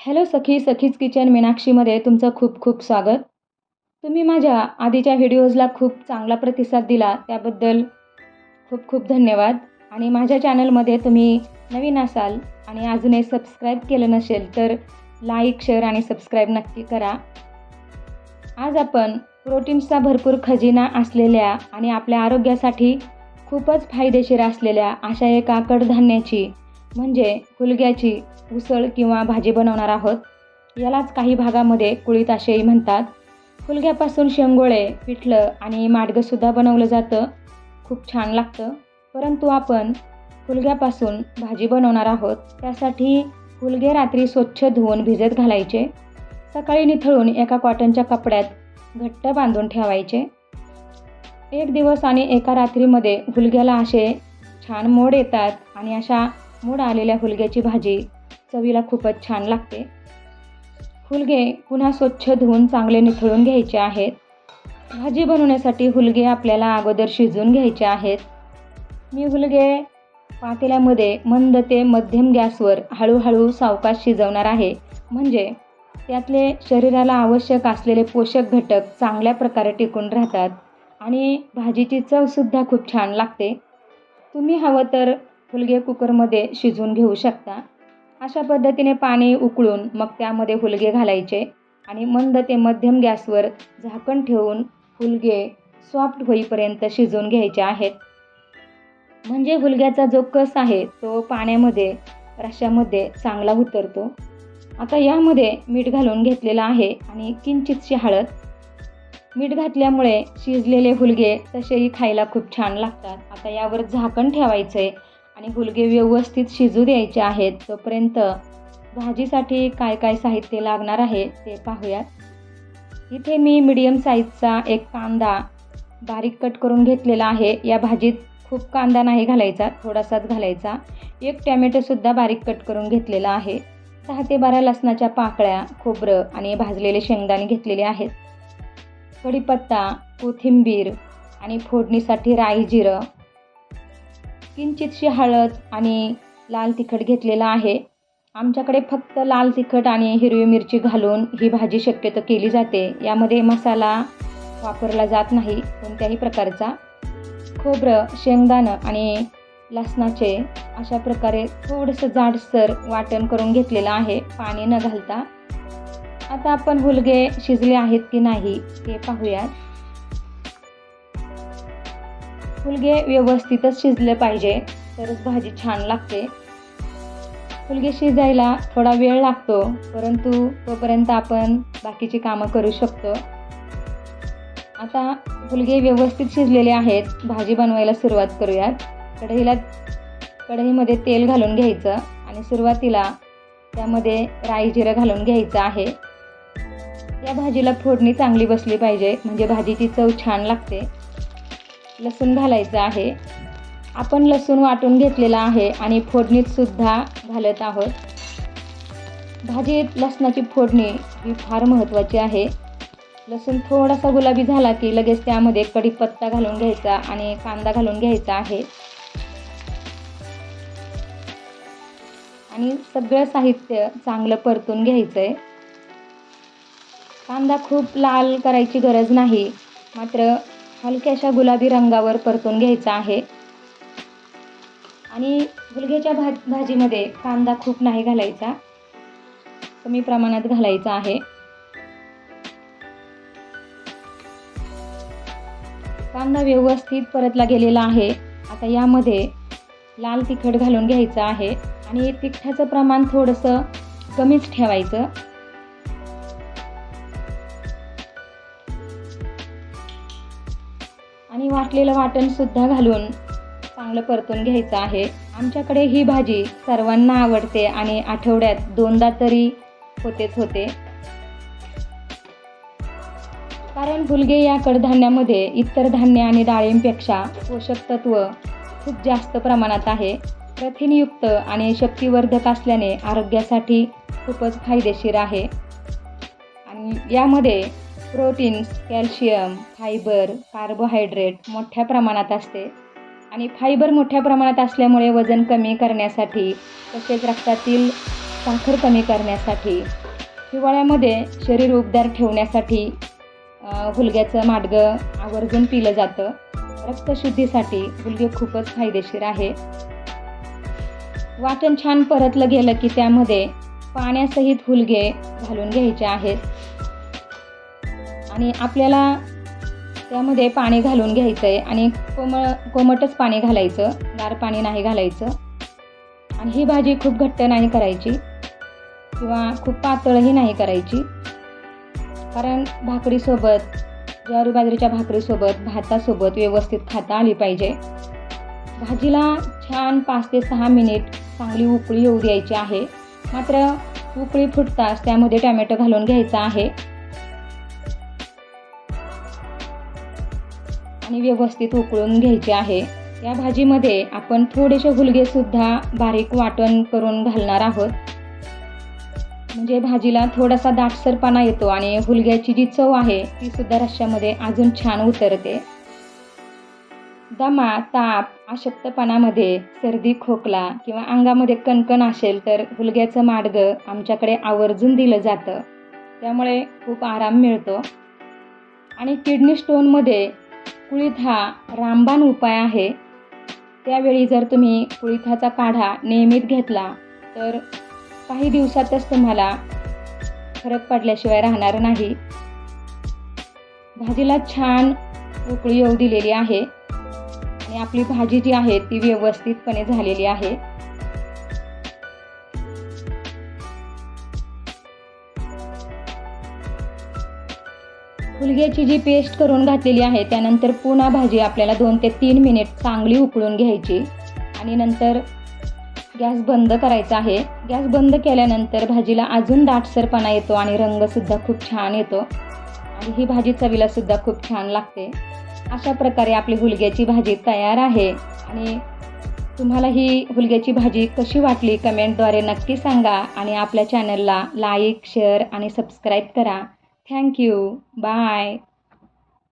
Hello सखी सखीज kitchen मीनाक्षीमध्ये तुमचं खूप खूप स्वागत. तुम्ही माझ्या आधीच्या व्हिडिओजला खूप चांगला प्रतिसाद दिला त्याबद्दल खूप खूप धन्यवाद. आणि माझ्या चॅनलमध्ये तुम्ही नवीन असाल आणि अजूनही सबस्क्राईब केलं नसेल तर लाईक शेअर आणि सबस्क्राईब नक्की करा. आज आपण प्रोटीन्सचा भरपूर खजिना असलेल्या आणि आपल्या आरोग्यासाठी खूपच फायदेशीर असलेल्या अशा एका कडधान्याची म्हणजे कुलग्याची उसळ किंवा भाजी बनवणार आहोत. यालाच काही भागामध्ये कुळीताशेही म्हणतात. कुलग्यापासून शेंगोळे पिठलं आणि माडगंसुद्धा बनवलं जातं. खूप छान लागतं. परंतु आपण कुलग्यापासून भाजी बनवणार आहोत. त्यासाठी कुलगे रात्री स्वच्छ धुवून भिजत घालायचे. सकाळी निथळून एका कॉटनच्या कपड्यात घट्ट बांधून ठेवायचे. एक दिवस आणि एका रात्रीमध्ये हुलग्याला असे छान मोड येतात आणि अशा मोड आलेल्या हुलग्याची भाजी चवीला खूपच छान लागते. हुलगे पुन्हा स्वच्छ धुवून चांगले निथळून घ्यायचे आहेत. भाजी बनवण्यासाठी हुलगे आपल्याला अगोदर शिजवून घ्यायचे आहेत. मी हुलगे पातेल्यामध्ये मंद ते मध्यम गॅसवर हळूहळू सावकाश शिजवणार आहे. म्हणजे त्यातले शरीराला आवश्यक असलेले पोषक घटक चांगल्या प्रकारे टिकून राहतात आणि भाजीची चवसुद्धा खूप छान लागते. तुम्ही हवं तर हुलगे कुकरमध्ये शिजवून घेऊ शकता. अशा पद्धतीने पाणी उकळून मग त्यामध्ये हुलगे घालायचे आणि मंद ते मध्यम गॅसवर झाकण ठेवून हुलगे सॉफ्ट होईपर्यंत शिजवून घ्यायचे आहेत. म्हणजे हुलग्याचा जो कस आहे तो पाण्यामध्ये रश्यामध्ये चांगला उतरतो. आता यामध्ये मीठ घालून घेतलेलं आहे आणि किंचितशी हळद. मीठ घातल्यामुळे शिजलेले हुलगे तसेही खायला खूप छान लागतात. आता यावर झाकण ठेवायचं आहे आणि गुलगे व्यवस्थित शिजू द्यायचे आहेत. तोपर्यंत भाजीसाठी काय काय साहित्य लागणार आहे ते पाहूयात. इथे मी मीडियम साईजचा एक कांदा बारीक कट करून घेतलेला आहे. या भाजीत खूप कांदा नाही घालायचा थोडासाच घालायचा. एक टॅमॅटोसुद्धा बारीक कट करून घेतलेला आहे. दहा ते बारा लसणाच्या पाकळ्या खोबरं आणि भाजलेले शेंगदाणे घेतलेले आहेत. कढीपत्ता कोथिंबीर आणि फोडणीसाठी राई जिरं किंचितशी हळद आणि लाल तिखट घेतलेलं आहे. आमच्याकडे फक्त लाल तिखट आणि हिरवी मिरची घालून ही भाजी शक्यतो केली जाते. यामध्ये मसाला वापरला जात नाही. कोणत्याही प्रकारचा खोबरं शेंगदाणं आणि लसणाचे अशा प्रकारे थोडंसं जाडसर वाटण करून घेतलेलं आहे. पाणी न घालता. आता आपण हुलगे शिजले आहेत की नाही ते पाहूयात. फुलगे व्यवस्थितच शिजले पाहिजे तरच भाजी छान लागते. फुलगे शिजायला थोडा वेळ लागतो परंतु तोपर्यंत आपण बाकीची कामं करू शकतो. आता फुलगे व्यवस्थित शिजलेले आहेत भाजी बनवायला सुरुवात करूयात. कढईला कढईमध्ये तेल घालून घ्यायचं आणि सुरुवातीला त्यामध्ये राई जिरं घालून घ्यायचं आहे. या भाजीला फोडणी चांगली बसली पाहिजे म्हणजे भाजीची चव छान लागते. लसूण घालायचं आहे. आपण लसूण वाटून घेतलेला आहे आणि फोडणीतसुद्धा घालत आहोत. भाजीत लसणाची फोडणी ही फार महत्त्वाची आहे. लसूण थोडासा गुलाबी झाला की लगेच त्यामध्ये कढीपत्ता घालून घ्यायचा आणि कांदा घालून घ्यायचा आहे. आणि सगळं साहित्य चांगलं परतून घ्यायचं आहे कांदा खूप लाल करायची गरज नाही मात्र हलक्याशा गुलाबी रंगावर परतून घ्यायचा आहे. आणि गुलग्याच्या भा भाजीमध्ये कांदा खूप नाही घालायचा. कमी प्रमाणात घालायचा आहे. कांदा व्यवस्थित परतला गेलेला आहे. आता यामध्ये लाल तिखट घालून घ्यायचं आहे. आणि तिखटाचं प्रमाण थोडंसं कमीच ठेवायचं. आणि वाटलेलं वाटणसुद्धा घालून चांगलं परतून घ्यायचं आहे. आमच्याकडे ही भाजी सर्वांना आवडते आणि आठवड्यात दोनदा तरी होतेच होते. कारण हुलगे या कडधान्यामध्ये इतर धान्य आणि डाळींपेक्षा पोषक तत्व खूप जास्त प्रमाणात आहे. प्रथिनयुक्त आणि शक्तिवर्धक असल्याने आरोग्यासाठी खूपच फायदेशीर आहे. आणि यामध्ये प्रोटीन्स कॅल्शियम फायबर कार्बोहायड्रेट मोठ्या प्रमाणात असते. आणि फायबर मोठ्या प्रमाणात असल्यामुळे वजन कमी करण्यासाठी तसेच रक्तातील साखर कमी करण्यासाठी हिवाळ्यामध्ये शरीर उबदार ठेवण्यासाठी गुलग्याचं हुलग्याचं माडगं आवर्जून पिलं जातं. रक्तशुद्धीसाठी हुलगे खूपच फायदेशीर आहे. वाटण छान परतलं गेलं की त्यामध्ये पाण्यासहित हुलगे घालून घ्यायचे आहेत. आणि आपल्याला त्यामध्ये पाणी घालून घ्यायचं आहे आणि कोमळ कोमटच पाणी घालायचं गार पाणी नाही घालायचं. आणि ही भाजी खूप घट्ट नाही करायची किंवा खूप पातळही नाही करायची. कारण भाकरीसोबत ज्वारी बाजरीच्या भाकरीसोबत भातासोबत व्यवस्थित खाता आली पाहिजे. भाजीला छान पाच ते सहा मिनिट चांगली उकळी येऊ द्यायची आहे. मात्र उकळी फुटताच त्यामध्ये टॅमॅटो घालून घ्यायचा आहे. आणि व्यवस्थित उकळून घ्यायचे आहे. या भाजीमध्ये आपण थोडेसे हुलगेसुद्धा बारीक वाटण करून घालणार आहोत. म्हणजे भाजीला थोडासा दाटसरपणा येतो आणि हुलग्याची जी चव आहे ती सुद्धा रश्श्यामध्ये अजून छान उतरते. दमा ताप अशक्तपणामध्ये सर्दी खोकला किंवा अंगामध्ये कणकण असेल तर हुलग्याचं मार्ग आमच्याकडे आवर्जून दिलं जातं. त्यामुळे खूप आराम मिळतो. आणि किडनी स्टोनमध्ये कुळीथ हा रामबाण उपाय आहे. त्यावेळी जर तुम्ही कुळीथाचा काढा नियमित घेतला तर काही दिवसातच तुम्हाला फरक पडल्याशिवाय राहणार नाही. भाजीला छान उकळी येऊ दिलेली आहे आणि आपली भाजी जी आहे ती व्यवस्थितपणे झालेली आहे. हुलग्याची जी पेस्ट करून घातलेली आहे त्यानंतर पुन्हा भाजी आपल्याला दोन ते तीन मिनिट चांगली उकळून घ्यायची. आणि नंतर गॅस बंद करायचा आहे. गॅस बंद केल्यानंतर भाजीला अजून दाटसरपणा येतो आणि रंगसुद्धा खूप छान येतो. आणि ही भाजी चवीलासुद्धा खूप छान लागते. अशा प्रकारे आपली हुलग्याची भाजी तयार आहे. आणि तुम्हाला ही हुलग्याची भाजी कशी वाटली कमेंटद्वारे नक्की सांगा. आणि आपल्या चॅनलला लाईक शेअर आणि सबस्क्राईब करा. Thank you. Bye.